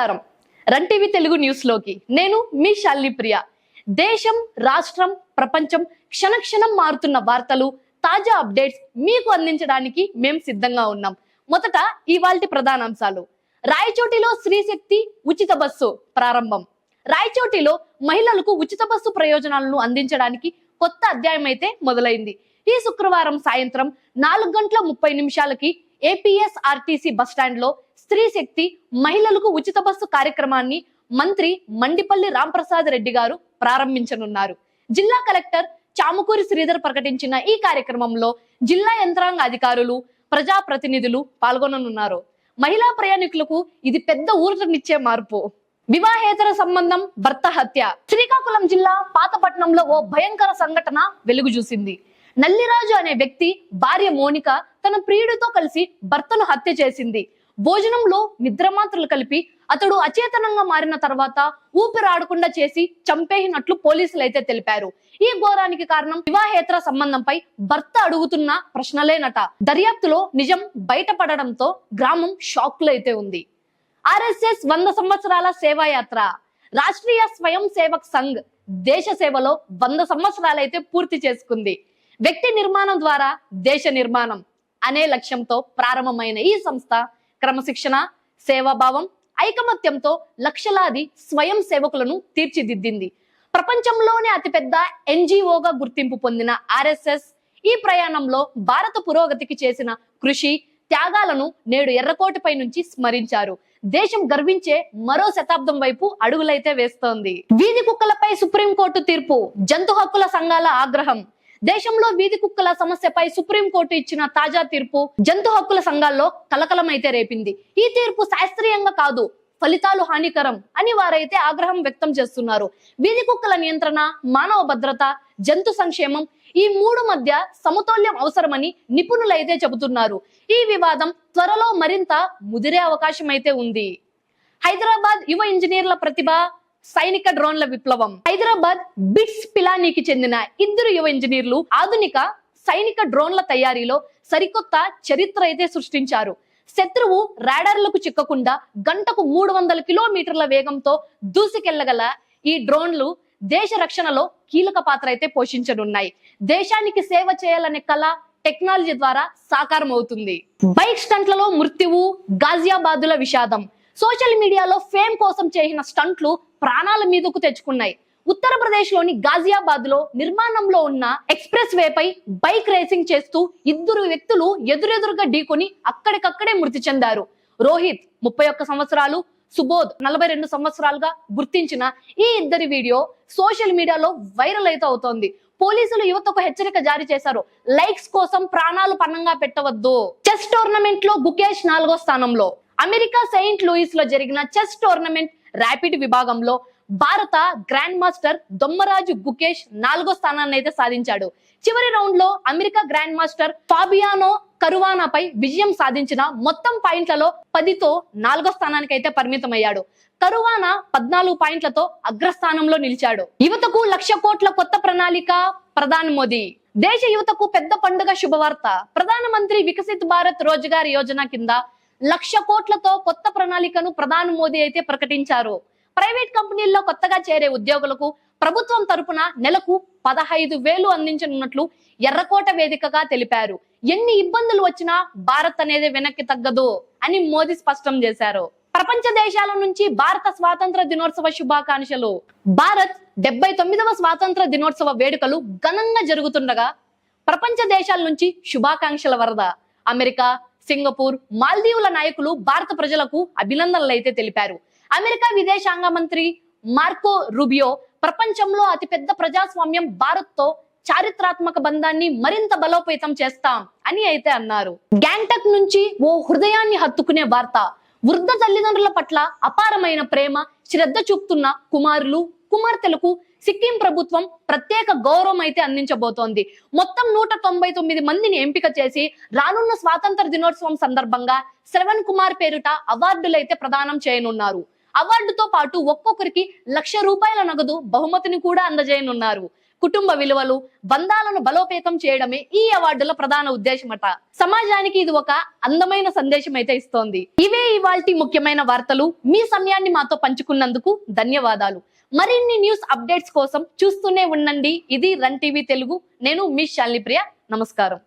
నమస్కారం. Run TV Telugu న్యూస్లోకి నేను మీ శాలిని ప్రియ దేశం రాష్ట్రం ప్రపంచం క్షణక్షణం మారుతున్న వార్తలు తాజా అప్డేట్స్ మీకు అందించడానికి మేము సిద్ధంగా ఉన్నాం. మొదట ఇవాల్టి ప్రధానాంశాలు. రాయచోటిలో శ్రీశక్తి ఉచిత బస్సు ప్రారంభం. రాయచోటిలో మహిళలకు ఉచిత బస్సు ప్రయోజనాలను అందించడానికి కొత్త అధ్యాయం అయితే మొదలైంది. ఈ శుక్రవారం సాయంత్రం నాలుగు గంటల ముప్పై నిమిషాలకి ఏపీఎస్ ఆర్టీసీ బస్టాండ్లో స్త్రీ శక్తి మహిళలకు ఉచిత బస్సు కార్యక్రమాన్ని మంత్రి మండిపల్లి రాంప్రసాద్ రెడ్డి గారు ప్రారంభించనున్నారు. జిల్లా కలెక్టర్ చాముకూరి శ్రీధర్ ప్రకటించిన ఈ కార్యక్రమంలో జిల్లా యంత్రాంగ అధికారులు ప్రజా ప్రతినిధులు పాల్గొననున్నారు. మహిళా ప్రయాణికులకు ఇది పెద్ద ఊరటనిచ్చే మార్పు. వివాహేతర సంబంధం భర్త హత్య. శ్రీకాకుళం జిల్లా పాతపట్నంలో ఓ భయంకర సంఘటన వెలుగు చూసింది నల్లిరాజు అనే వ్యక్తి భార్య మోనిక తన ప్రియుడితో కలిసి భర్తను హత్య చేసింది. భోజనంలో నిద్రమాత్రలు కలిపి అతడు అచేతనంగా మారిన తర్వాత ఊపిరాడకుండా చేసి చంపేసినట్లు పోలీసులు అయితే తెలిపారు. ఈ ఘోరానికి కారణం వివాహేతర సంబంధంపై భర్త అడుగుతున్న ప్రశ్నలేనట. దర్యాప్తులో నిజం బయటపడడంతో గ్రామం షాక్లో అయితే ఉంది. ఆర్ఎస్ఎస్ వంద సంవత్సరాల సేవాయాత్ర. రాష్ట్రీయ స్వయం సేవక్ సంఘ్ దేశ సేవలో వంద సంవత్సరాలైతే పూర్తి చేసుకుంది. వ్యక్తి నిర్మాణం ద్వారా దేశ నిర్మాణం అనే లక్ష్యంతో ప్రారంభమైన ఈ సంస్థ క్రమశిక్షణ సేవాభావం ఐకమత్యంతో లక్షలాది స్వయం సేవకులను తీర్చిదిద్దింది. ప్రపంచంలోనే అతిపెద్ద ఎన్జిఓగా గుర్తింపు పొందిన ఆర్ఎస్ఎస్ ఈ ప్రయాణంలో భారత పురోగతికి చేసిన కృషి త్యాగాలను నేడు ఎర్రకోటపై నుంచి స్మరించారు. దేశం గర్వించే మరో శతాబ్దం వైపు అడుగులైతే వేస్తోంది. వీధి కుక్కలపై సుప్రీంకోర్టు తీర్పు జంతు హక్కుల సంఘాల ఆగ్రహం దేశంలో వీధి కుక్కల సమస్యపై సుప్రీంకోర్టు ఇచ్చిన తాజా తీర్పు జంతు హక్కుల సంఘాల్లో కలకలమైతే రేపింది. ఈ తీర్పు శాస్త్రీయంగా కాదు ఫలితాలు హానికరం అని వారైతే ఆగ్రహం వ్యక్తం చేస్తున్నారు. వీధి కుక్కల నియంత్రణ మానవ భద్రత జంతు సంక్షేమం ఈ మూడు మధ్య సమతౌల్యం అవసరమని నిపుణులైతే చెబుతున్నారు. ఈ వివాదం త్వరలో మరింత ముదిరే అవకాశం అయితే ఉంది. హైదరాబాద్ యువ ఇంజనీర్ల ప్రతిభ సైనిక డ్రోన్ల విప్లవం. హైదరాబాద్ బిట్స్ పిలానీకి చెందిన ఇద్దరు యువ ఇంజనీర్లు ఆధునిక సైనిక డ్రోన్ల తయారీలో సరికొత్త చరిత్ర అయితే సృష్టించారు. శత్రువు రాడార్లకు చిక్కకుండా గంటకు మూడు వందల కిలోమీటర్ల వేగంతో దూసుకెళ్ళగల ఈ డ్రోన్లు దేశ రక్షణలో కీలక పాత్ర అయితే పోషించనున్నాయి. దేశానికి సేవ చేయాలనే కళ టెక్నాలజీ ద్వారా సాకారం అవుతుంది బైక్ స్టంట్లలో మృత్యువు గాజియాబాదుల విషాదం సోషల్ మీడియాలో ఫేమ్ కోసం చేసిన స్టంట్లు ప్రాణాల మీదకు తెచ్చుకున్నాయి. ఉత్తరప్రదేశ్లోని గాజియాబాద్లో నిర్మాణంలో ఉన్న ఎక్స్ప్రెస్ వేపై బైక్ రేసింగ్ చేస్తూ ఇద్దరు వ్యక్తులు ఎదురెదురుగా ఢీకొని అక్కడికక్కడే మృతి చెందారు. రోహిత్ ముప్పై ఒక్క సంవత్సరాలు సుబోధ్ నలభై రెండు సంవత్సరాలుగా గుర్తించిన ఈ ఇద్దరి వీడియో సోషల్ మీడియాలో వైరల్ అయితే అవుతోంది. పోలీసులు యువతకు హెచ్చరిక జారీ చేశారు. లైక్స్ కోసం ప్రాణాలు పన్నంగా పెట్టవద్దు. చెస్ టోర్నమెంట్లో గుకేష్ నాలుగో స్థానంలో. అమెరికా సెయింట్ లూయిస్లో జరిగిన చెస్ టోర్నమెంట్ ర్యాపిడ్ విభాగంలో భారత గ్రాండ్ మాస్టర్ దొమ్మరాజు గుకేష్ నాలుగో స్థానాన్ని అయితే సాధించాడు. చివరి రౌండ్లో అమెరికా గ్రాండ్ మాస్టర్ ఫాబియానో కరువానాపై విజయం సాధించిన మొత్తం పాయింట్లలో పదితో నాలుగో స్థానానికి అయితే పరిమితమయ్యాడు. కరువానా పద్నాలుగు పాయింట్లతో అగ్రస్థానంలో నిలిచాడు. యువతకు లక్ష కోట్ల కొత్త ప్రణాళిక ప్రధాని మోదీ. దేశ యువతకు పెద్ద పండుగ శుభవార్త. ప్రధానమంత్రి వికసిత్ భారత్ రోజ్గార్ యోజన కింద లక్ష కోట్లతో కొత్త ప్రణాళికను ప్రధాని మోదీ అయితే ప్రకటించారు. ప్రైవేట్ కంపెనీల్లో కొత్తగా చేరే ఉద్యోగులకు ప్రభుత్వం తరపున నెలకు పదహైదు వేలు అందించనున్నట్లు ఎర్రకోట వేదికగా తెలిపారు. ఎన్ని ఇబ్బందులు వచ్చినా భారత్ అనేది వెనక్కి తగ్గదు అని మోదీ స్పష్టం చేశారు. ప్రపంచ దేశాల నుంచి భారత స్వాతంత్ర దినోత్సవ శుభాకాంక్షలు. భారత్ డెబ్బై తొమ్మిదవ స్వాతంత్ర దినోత్సవ వేడుకలు ఘనంగా జరుగుతుండగా ప్రపంచ దేశాల నుంచి శుభాకాంక్షల వరద. అమెరికా సింగపూర్ మాల్దీవుల నాయకులు భారత ప్రజలకు అభినందనలు అయితే తెలిపారు. అమెరికా విదేశాంగ మంత్రి మార్కో రుబియో ప్రపంచంలో అతిపెద్ద ప్రజాస్వామ్యం భారత్తో చారిత్రాత్మక బంధాన్ని మరింత బలోపేతం చేస్తాం అని అయితే అన్నారు. గ్యాంగ్టక్ నుంచి ఓ హృదయాన్ని హత్తుకునే వార్త వృద్ధ తల్లిదండ్రుల పట్ల అపారమైన ప్రేమ శ్రద్ధ చూపుతున్న కుమారులు కుమార్తెలకు సిక్కిం ప్రభుత్వం ప్రత్యేక గౌరవం అయితే అందించబోతోంది. మొత్తం నూట తొంభై తొమ్మిది మందిని ఎంపిక చేసి రానున్న స్వాతంత్ర దినోత్సవం సందర్భంగా శ్రవణ్ కుమార్ పేరుట అవార్డులైతే ప్రదానం చేయనున్నారు. అవార్డుతో పాటు ఒక్కొక్కరికి లక్ష రూపాయల నగదు బహుమతిని కూడా అందజేయనున్నారు. కుటుంబ విలువలు బంధాలను బలోపేతం చేయడమే ఈ అవార్డుల ప్రధాన ఉద్దేశమట. సమాజానికి ఇది ఒక అందమైన సందేశం అయితే ఇస్తోంది. ఇవే ఇవాల్టి ముఖ్యమైన వార్తలు. మీ సమయాన్ని మాతో పంచుకున్నందుకు ధన్యవాదాలు. మరిన్ని న్యూస్ అప్డేట్స్ కోసం చూస్తూనే ఉండండి. ఇది రన్ టీవీ తెలుగు. నేను మీ శాలిని ప్రియ. నమస్కారం.